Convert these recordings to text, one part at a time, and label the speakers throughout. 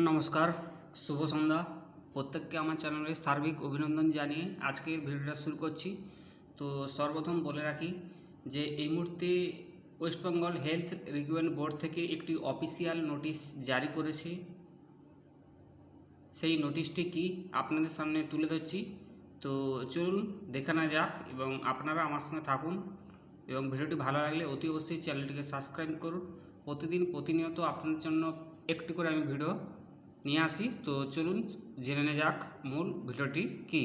Speaker 1: নমস্কার, শুভ সন্ধ্যা। প্রত্যেককে আমার চ্যানেলে সার্বিক অভিনন্দন জানিয়ে আজকের ভিডিওটা শুরু করছি। তো সর্বপ্রথম বলে রাখি যে এই মুহূর্তে West Bengal health recruitment board থেকে একটি অফিসিয়াল নোটিশ জারি করেছে। সেই নোটিশটি কি আপনাদের সামনে তুলে ধরছি। তো চলুন দেখে না যাক এবং আপনারা আমার সঙ্গে থাকুন এবং ভিডিওটি ভালো লাগলে অতি অবশ্যই চ্যানেলটিকে সাবস্ক্রাইব করুন। প্রতিদিন প্রতিনিয়ত আপনাদের জন্য একটি করে আমি ভিডিও নিয়ে আসি। তো চলুন জেনে নেওয়া যাক মূল ভিডিওটি কি।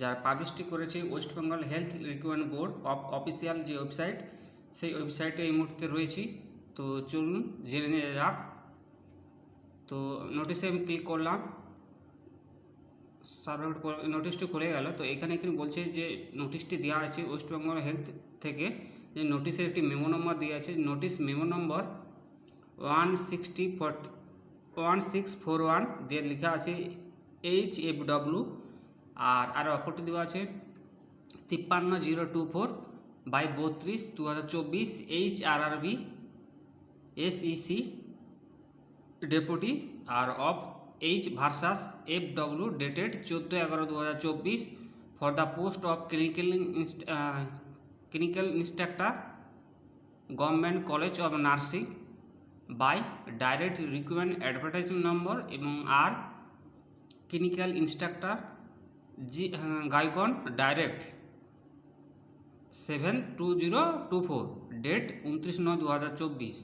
Speaker 1: যার পাবলিশটি করেছে West Bengal health recruitment board of official যে ওয়েবসাইট সেই ওয়েবসাইটে এই মুহূর্তে রয়েছি। তো চলুন জেনে নেওয়া যাক। তো নোটিশে আমি ক্লিক করলাম। সার্ভার নোটিশটি খুলে গেল। তো এখানে এখানে বলছে যে নোটিশটি দেওয়া আছে ওয়েস্ট বেঙ্গল হেলথ থেকে। যে নোটিশের একটি মেমো নম্বর দেওয়া আছে। Notice memo number one sixty forty one six four one দিয়ে লেখা আছে এইচ এফ ডব্লু আর আর অপরটি দেওয়া আছে তিপ্পান্ন জিরো টু ফোর বাই বত্রিশ দু হাজার চব্বিশ H R R B SEC deputy R of H versus F W dated চোদ্দ এগারো দু হাজার চব্বিশ for the post of clinical clinical instructor government college of nursing by direct recruitment advertisement number এবং R clinical instructor G গাইকন direct seven two zero two four, date উনত্রিশ নয় দু হাজার চব্বিশ।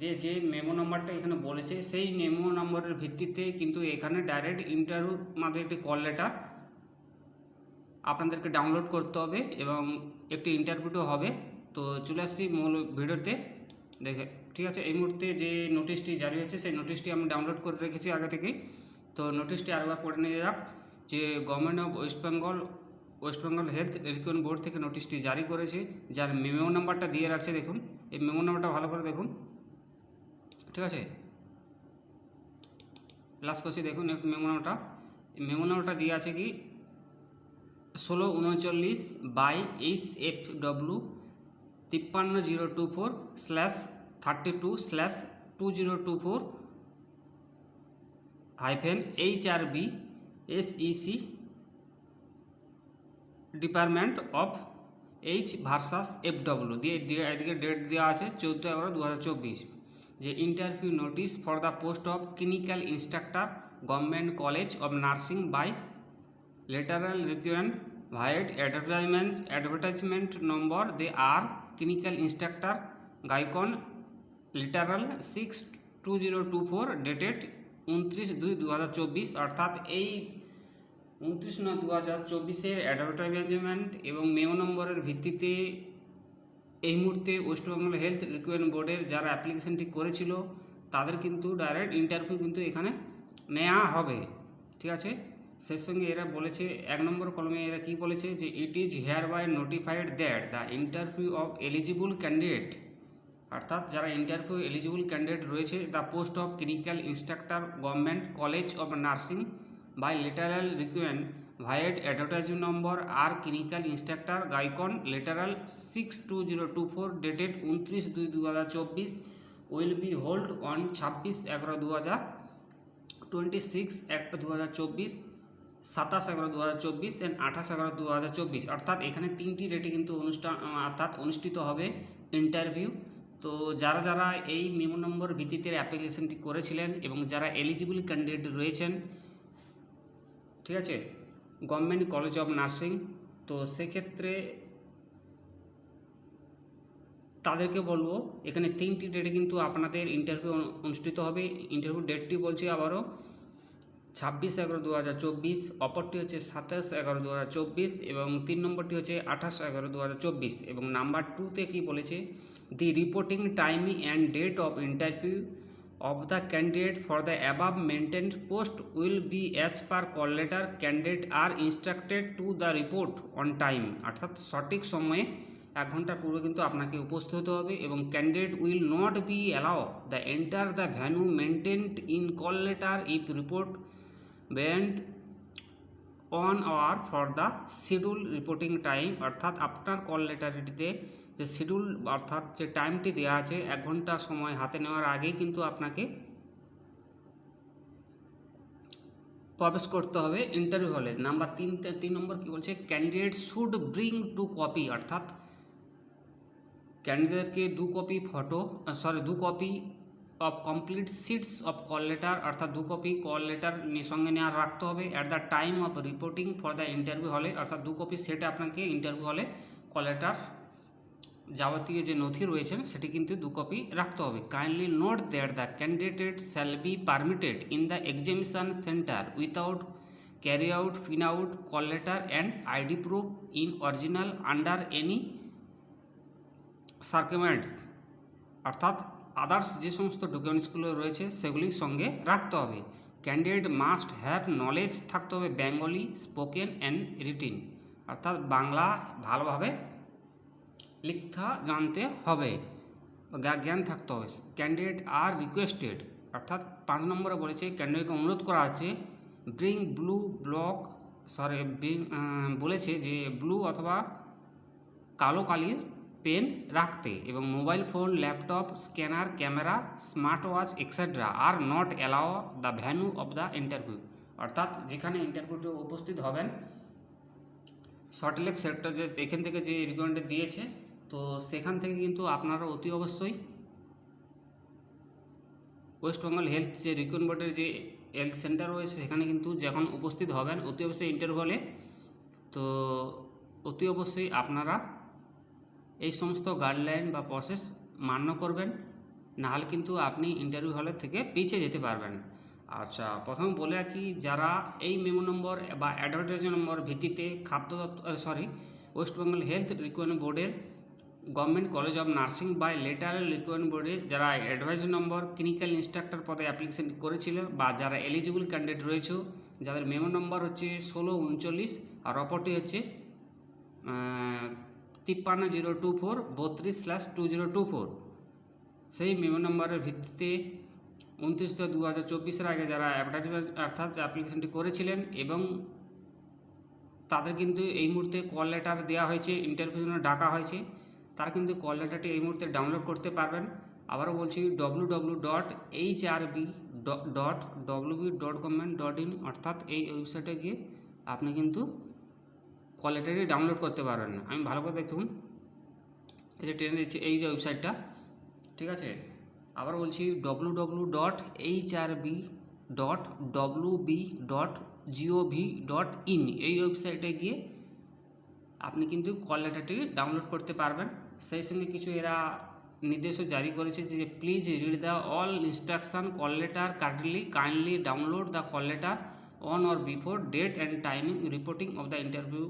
Speaker 1: যে যে মেমো নাম্বারটা এখানে বলেছে, সেই মেমো নম্বরের ভিত্তিতে কিন্তু এখানে ডাইরেক্ট ইন্টারভিউ মাধ্যমে একটি কল লেটার আপনাদেরকে ডাউনলোড করতে হবে এবং একটি ইন্টারভিউও হবে। তো চলে আসছি মূল ভিডিওতে। দেখে, ঠিক আছে? এই মুহূর্তে যে নোটিশটি জারি হয়েছে, সেই নোটিশটি আমি ডাউনলোড করে রেখেছি আগে থেকেই। তো নোটিশটি আরেকবার পড়ে নিয়ে যাক যে government of West Bengal West Bengal health recruitment board থেকে নোটিশটি জারি করেছে। যার মেমো নাম্বারটা দিয়ে রাখছে, দেখুন। এই মেমো নাম্বারটা ভালো করে দেখুন। ঠিক আছে? প্লাস করছি, দেখুন মেমো নাম্বারটা মেমো নাম্বারটা দিয়ে আছে কি? ষোলো, উনচল্লিশ বাই এইচ এফ ডব্লু তিপ্পান্ন zero two four slash thirty two slash two zero two four hyphen H R B S EC department of H versus F W দিয়ে দিয়ে এদিকে ডেট দেওয়া আছে চৌদ্দ এগারো দু হাজার চব্বিশ। যে interview notice for the post of clinical instructor government college of nursing by lateral recruitment vide advertisement advertisement number they R clinical instructor গাইকন lateral six two zero two four dated উনত্রিশ দুই দু হাজার চব্বিশ, অর্থাৎ এই উনত্রিশ নয় দু হাজার চব্বিশের অ্যাডভার্টাইজমেন্ট এবং মেও নম্বরের ভিত্তিতে এই মুহূর্তে ওয়েস্টবেঙ্গল হেলথ রিকুইমেন্ট বোর্ডের যারা অ্যাপ্লিকেশনটি করেছিল, তাদের কিন্তু ডাইরেক্ট ইন্টারভিউ কিন্তু এখানে নেওয়া হবে। ঠিক আছে? সেই সঙ্গে এরা বলেছে, এক নম্বর কলমে এরা কি বলেছে যে it is hereby notified that the interview of eligible candidate অর্থাৎ যারা ইন্টারভিউ এলিজিবল ক্যান্ডিডেট রয়েছে the post of clinical instructor government college of nursing by lateral recruitment vide advertising number R clinical instructor গাইকন lateral six two zero two four dated উনত্রিশ দুই দু হাজার চব্বিশ will be hold on ছাব্বিশ এগারো দু হাজার টোয়েন্টি সিক্স এক দু হাজার চব্বিশ সাতাশ এগারো দু হাজার চব্বিশ অ্যান্ড আঠাশ এগারো দু হাজার চব্বিশ। অর্থাৎ এখানে তিনটি ডেটে কিন্তু অনুষ্ঠান অর্থাৎ অনুষ্ঠিত হবে ইন্টারভিউ তো যারা যারা এই মেমো নম্বর ভিত্তিতে অ্যাপ্লিকেশনটি করেছিলেন এবং যারা এলিজিবল ক্যান্ডিডেট রয়েছেন, ঠিক আছে? গভর্নমেন্ট কলেজ অফ নার্সিং তো সেক্ষেত্রে তাদেরকে বলব, এখানে তিনটি ডেটে কিন্তু আপনাদের ইন্টারভিউ অনুষ্ঠিত হবে। ইন্টারভিউ ডেটটি বলছি আবারও। ছাব্বিশ এগারো দু হাজার চব্বিশ, অপরটি হচ্ছে সাতাশ এগারো দু হাজার চব্বিশ এবং তিন নম্বরটি হচ্ছে আঠাশ এগারো দু হাজার চব্বিশ এবং নাম্বার টুতে কী বলেছে? The reporting time and date of interview of the candidate for the above mentioned post will be as per call letter candidate are instructed to the report on time অর্থাৎ সঠিক সময়ে এক ঘণ্টা পূর্বে কিন্তু আপনাকে উপস্থিত হতে হবে এবং candidate will not be allow the enter the venue mentioned in call letter if report beyond on hour for the schedule reporting time অর্থাৎ আপনার কল লেটারটিতে যে শিডিউল অর্থাৎ যে টাইমটি দেওয়া আছে, এক ঘণ্টা সময় হাতে নেওয়ার আগেই কিন্তু আপনাকে প্রবেশ করতে হবে ইন্টারভিউ হলে নাম্বার তিন তিন নম্বর কি বলছে? Candidate should bring two copy অর্থাৎ ক্যান্ডিডেটকে দু কপি ফটো সরি দু copy of complete sheets of call letter অর্থাৎ দু কপি কল লেটার সঙ্গে নেওয়ার রাখতে হবে। At the time of reporting for the interview হলে অর্থাৎ দু কপি সেটে আপনাকে ইন্টারভিউ হলে কল লেটার যাবতীয় যে নথি রয়েছেন সেটি কিন্তু দু কপি রাখতে হবে। Kindly note that the candidate shall be permitted in the examination centre without carry out fin out call letter and ID proof in original under any circumstances অর্থাৎ আদার্স যে সমস্ত ডকুমেন্টসগুলো রয়েছে সেগুলির সঙ্গে রাখতে হবে। ক্যান্ডিডেট মাস্ট হ্যাভ নলেজ থাকতে হবে বেঙ্গলি স্পোকেন অ্যান্ড রিটিন অর্থাৎ বাংলা ভালোভাবে লিখতে, জানতে হবে। জ্ঞান থাকতে হবে। ক্যান্ডিডেট আর রিকোয়েস্টেড অর্থাৎ পাঁচ নম্বরে বলেছে ক্যান্ডিডেটকে অনুরোধ করা আছে ব্রিং ব্লু ব্লক সরি বলেছে যে ব্লু অথবা কালো কালির পেন রাখতে এবং mobile phone, laptop, scanner, camera smart watch etcetera are not allow the venue of the interview অর্থাৎ যেখানে ইন্টারভিউতে উপস্থিত হবেন সল্টলেক সেক্টর যে, এখান থেকে যে রিকমেন্ডেড দিয়েছে, তো সেখান থেকে কিন্তু আপনারা অতি অবশ্যই ওয়েস্ট বেঙ্গল হেলথ যে রিকন যে হেলথ সেন্টার রয়েছে, সেখানে কিন্তু যখন উপস্থিত হবেন, অতি অবশ্যই ইন্টারভিউ হলে, তো অতি অবশ্যই আপনারা এই সমস্ত গাইডলাইন বা প্রসেস মান্য করবেন, নাহলে কিন্তু আপনি ইন্টারভিউ হলের থেকে পিছিয়ে যেতে পারবেন। আচ্ছা প্রথম বলে রাখি, যারা এই মেমো নম্বর বা অ্যাডভার্টাইজ নম্বর ভিত্তিতে খাদ্য দপ্তর sorry West Bengal health requirement বোর্ডের government college of nursing by lateral requirement বোর্ডে যারা অ্যাডভাইজ নম্বর ক্লিনিক্যাল ইনস্ট্রাক্টর পদে অ্যাপ্লিকেশন করেছিল বা যারা এলিজিবল ক্যান্ডিডেট রয়েছে, যাদের মেমো নম্বর হচ্ছে ষোলো, উনচল্লিশ আর অপরটি হচ্ছে তিপ্পান্ন জিরো টু ফোর, বত্রিশ slash two zero two four. সেই মেমো নম্বরের ভিত্তিতে উনত্রিশ দু দু হাজার চব্বিশের আগে যারা অ্যাডভার্টাইজমেন্ট অর্থাৎ অ্যাপ্লিকেশনটি করেছিলেন এবং তাদের কিন্তু এই মুহূর্তে কল লেটার দেওয়া হয়েছে ইন্টারভিউ ডাকা হয়েছে, তারা কিন্তু কল লেটারটি এই মুহূর্তে ডাউনলোড করতে পারবেন। আবারও বলছি W W dot H R B dot W B dot government dot in অর্থাৎ এই ওয়েবসাইটে গিয়ে আপনি কিন্তু কল লেটারটি ডাউনলোড করতে পারবেন না। আমি ভালো করে দেখুন। যে ট্রেনে দিচ্ছি, এই যে ওয়েবসাইটটা ঠিক আছে? আবার বলছি W W dot H R B dot W B dot gov dot in এই ওয়েবসাইটে গিয়ে আপনি কিন্তু কল লেটারটি ডাউনলোড করতে পারবেন। সেই সঙ্গে কিছু এরা নির্দেশও জারি করেছে যে please read the all instruction call letter kindly kindly download the call letter on or before date and timing reporting of the interview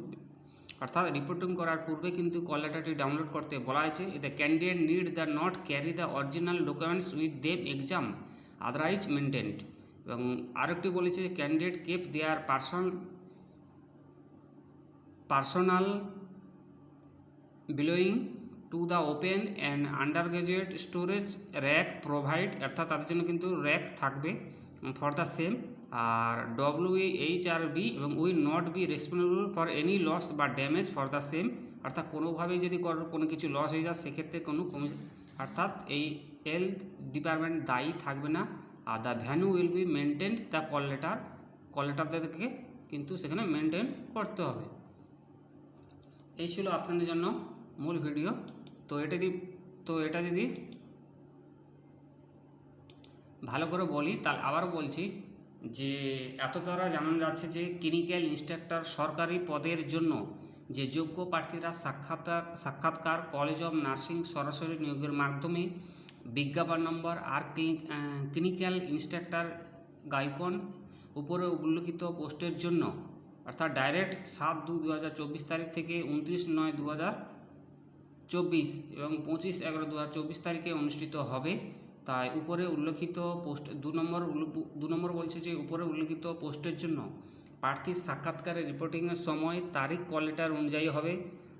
Speaker 1: অর্থাৎ রিপোর্টিং করার পূর্বে কিন্তু কল লেটারটি ডাউনলোড করতে বলা হয়েছে। The candidate need the not carry the original documents with them exam otherwise mentioned এবং আরেকটি বলেছে candidate keep their person personal belonging to the open and under graduate storage rack provide অর্থাৎ তাদের জন্য কিন্তু র্যাক থাকবে। For the same R W H R B এবং we not be responsible for any loss বা damage for the same অর্থাৎ কোনোভাবেই যদি কোনো- কিছু লস হয়ে যায়, সেক্ষেত্রে কোনো কমি অর্থাৎ এই হেলথ ডিপার্টমেন্ট দায়ী থাকবে না। আর the venue will be maintain the call letter call লেটারদেরকে কিন্তু সেখানে মেনটেন করতে হবে। এই ছিল আপনাদের জন্য মূল ভিডিও তো এটা যদি, তো এটা যদি ভালো করে বলি, তাহলে আবারও বলছি যে এত দ্বারা জানানো যাচ্ছে যে ক্লিনিক্যাল ইনস্ট্রাক্টর সরকারি পদের জন্য যে যোগ্য প্রার্থীরা সাক্ষাৎকার সাক্ষাৎকার কলেজ অফ নার্সিং সরাসরি নিয়োগের মাধ্যমে বিজ্ঞাপন নম্বর আর ক্লিনিক্যাল ইনস্ট্রাক্টর গাইকন উপরে উল্লিখিত পোস্টের জন্য, অর্থাৎ ডাইরেক্ট সাত দু দু তারিখ থেকে উনত্রিশ নয় দু চব্বিশ এবং পঁচিশ এগারো দু তারিখে অনুষ্ঠিত হবে। তাই উপরে উল্লেখিত পোস্ট দু নম্বর দু নম্বর বলছে যে উপরে উল্লেখিত পোস্টের জন্য প্রার্থীর সাক্ষাৎকারের রিপোর্টিংয়ের সময় তারিখ কল অনুযায়ী হবে।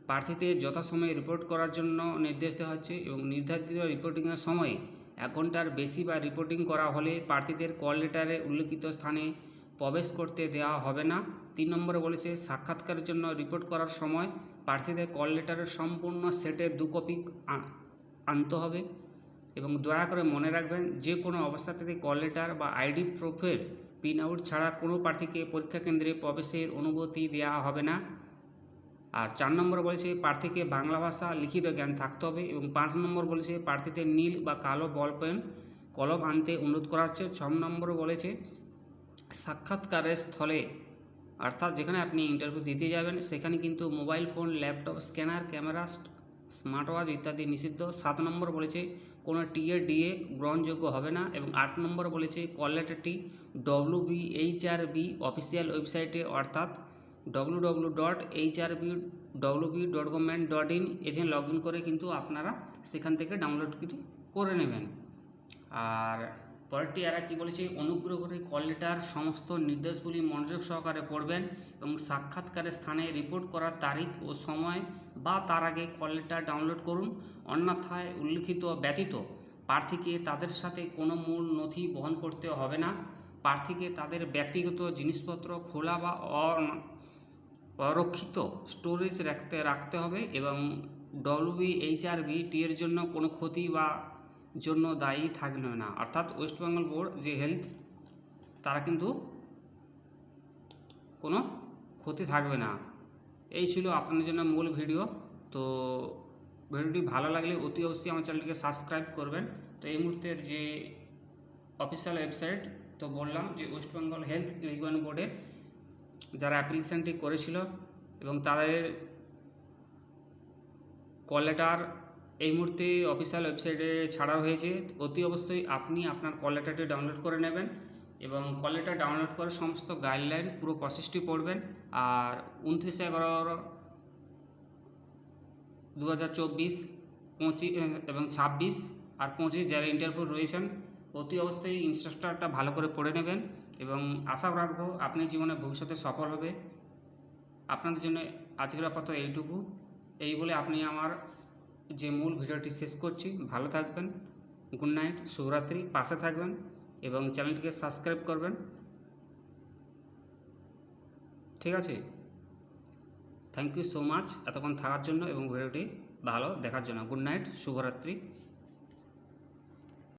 Speaker 1: প্রার্থীদের যথাসময়ে রিপোর্ট করার জন্য নির্দেশ দেওয়া হচ্ছে এবং নির্ধারিত রিপোর্টিংয়ের সময় এক ঘণ্টার বেশি বা রিপোর্টিং করা হলে প্রার্থীদের কল লেটারে উল্লেখিত স্থানে প্রবেশ করতে দেওয়া হবে না। তিন নম্বরে বলেছে, সাক্ষাৎকারের জন্য রিপোর্ট করার সময় প্রার্থীদের কল লেটারের সম্পূর্ণ সেটের দু কপি আনতে হবে। এবং দয়া করে মনে রাখবেন, যে কোনো অবস্থাতে কল লেটার বা আইডি প্রুফের প্রিন্ট আউট ছাড়া কোনো প্রার্থীকে পরীক্ষা কেন্দ্রে প্রবেশের অনুমতি দেওয়া হবে না। আর চার নম্বর বলেছে, প্রার্থীকে বাংলা ভাষা লিখিত জ্ঞান থাকতে হবে এবং পাঁচ নম্বর বলেছে প্রার্থীদের নীল বা কালো বল পেন কলম আনতে অনুরোধ করা হচ্ছে। ছ নম্বর বলেছে, সাক্ষাৎকারের স্থলে, অর্থাৎ যেখানে আপনি ইন্টারভিউ দিতে যাবেন, সেখানে কিন্তু mobile phone laptop scanner camera smart watch ইত্যাদি নিষিদ্ধ। সাত নম্বর বলেছে, কোনো টিএ ডিএ গ্রহণযোগ্য হবে না এবং আট নম্বর বলেছে, call লেটারটি W B H R B official ওয়েবসাইটে অর্থাৎ W W dot H R B W B dot government dot in এখানে লগ ইন করে কিন্তু আপনারা সেখান থেকে ডাউনলোড করে নেবেন। আর পরেরটি এরা কী বলেছে, অনুগ্রহ করে কল লেটার সমস্ত নির্দেশগুলি মনোযোগ সহকারে পড়বেন এবং সাক্ষাৎকারের স্থানে রিপোর্ট করার তারিখ ও সময় বা তার আগে কল লেটার ডাউনলোড করুন। অন্যথায় উল্লিখিত ব্যতীত প্রার্থীকে তাদের সাথে কোনো মূল নথি বহন করতে হবে না। প্রার্থীকে তাদের ব্যক্তিগত জিনিসপত্র খোলা বা অরক্ষিত স্টোরেজ রাখতে রাখতে হবে এবং ডব্লিউবি এইচআরবি টি এর জন্য কোনো ক্ষতি বা জন্য দায়ী থাকবে না। অর্থাৎ ওয়েস্ট বেঙ্গল বোর্ড যে হেলথ, তারা কিন্তু কোনো ক্ষতি থাকবে না। এই ছিল আপনাদের জন্য মূল ভিডিও। তো ভিডিওটি ভালো লাগলে অতি অবশ্যই আমার চ্যানেলটিকে সাবস্ক্রাইব করবেন। তো এই মুহূর্তের যে অফিসিয়াল ওয়েবসাইট, তো বললাম যে ওয়েস্ট বেঙ্গল হেলথ রিগুয়ান বোর্ডের যারা অ্যাপ্লিকেশানটি করেছিল এবং তাদের কল লেটার এই মুহূর্তে অফিসিয়াল ওয়েবসাইটে ছাড়া হয়েছে। অতি অবশ্যই আপনি আপনার কল লেটারটি ডাউনলোড করে নেবেন এবং কল লেটার ডাউনলোড করে সমস্ত গাইডলাইন পুরো প্রসেসটি পড়বেন। আর উনত্রিশে এগারো দু হাজার চব্বিশ, পঁচিশ এবং ছাব্বিশ আর পঁচিশ যারা ইন্টারভিউ রয়েছেন, অতি অবশ্যই ইনস্ট্রাকচারটা ভালো করে পড়ে নেবেন এবং আশা রাখব আপনি জীবনে ভবিষ্যতে সফল হবে। আপনাদের জন্য আজকের আপাতত এইটুকু। এই বলে আপনি আমার যে মূল ভিডিওটি শেষ করছি, ভালো থাকবেন, গুড নাইট, শুভরাত্রি, পাশে থাকবেন এবং চ্যানেলটিকে সাবস্ক্রাইব করবেন। ঠিক আছে? থ্যাংক ইউ সো মাচ এতক্ষণ থাকার জন্য এবং ভিডিওটি ভালো দেখার জন্য। গুড নাইট, শুভরাত্রি।